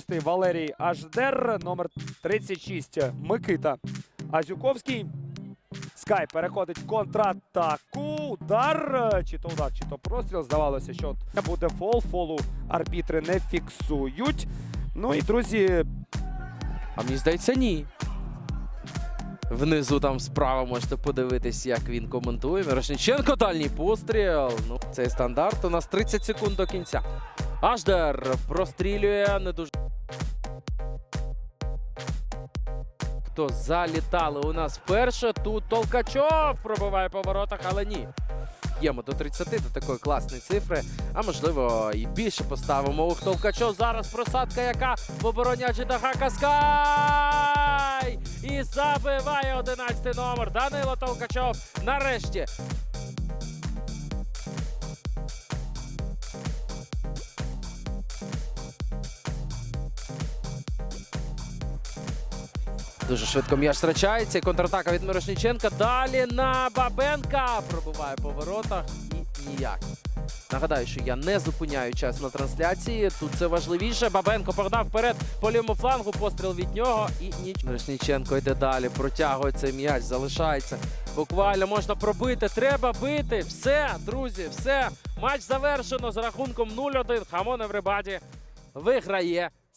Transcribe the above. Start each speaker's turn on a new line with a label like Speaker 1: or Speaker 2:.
Speaker 1: шостий Валерій Аждер, номер 36 Микита Азюковський. Скай переходить в контратаку. Удар. Чи то удар, чи то простріл. Здавалося, що це буде фол. Фолу арбітри не фіксують. Ну і друзі,
Speaker 2: А мені здається, ні. Внизу там справа можете подивитись, як він коментує. Мірошниченко дальній постріл. Ну, цей стандарт. У нас 30 секунд до кінця. Аждер прострілює не дуже. Хто залітали у нас вперше. Тут Толкачов пробиває по воротах, але ні. Ємо до 30 до такої класної цифри. А можливо, і більше поставимо. Ух, Толкачов зараз просадка, яка в обороні Аджидаха Каскай! І забиває 11 номер. Данило Толкачов нарешті. Дуже швидко м'яч втрачається. Контратака від Мирошниченка. Далі на Бабенка. Пробиває по воротах і ніяк. Нагадаю, що я не зупиняю час на трансляції. Тут це важливіше. Бабенко погнав вперед по лівому флангу. Постріл від нього і ніч. Мирошниченко йде далі. Протягує цей м'яч, залишається. Буквально можна пробити. Треба бити. Все, друзі, все. Матч завершено з рахунком 0-1. Хамон Евребаді виграє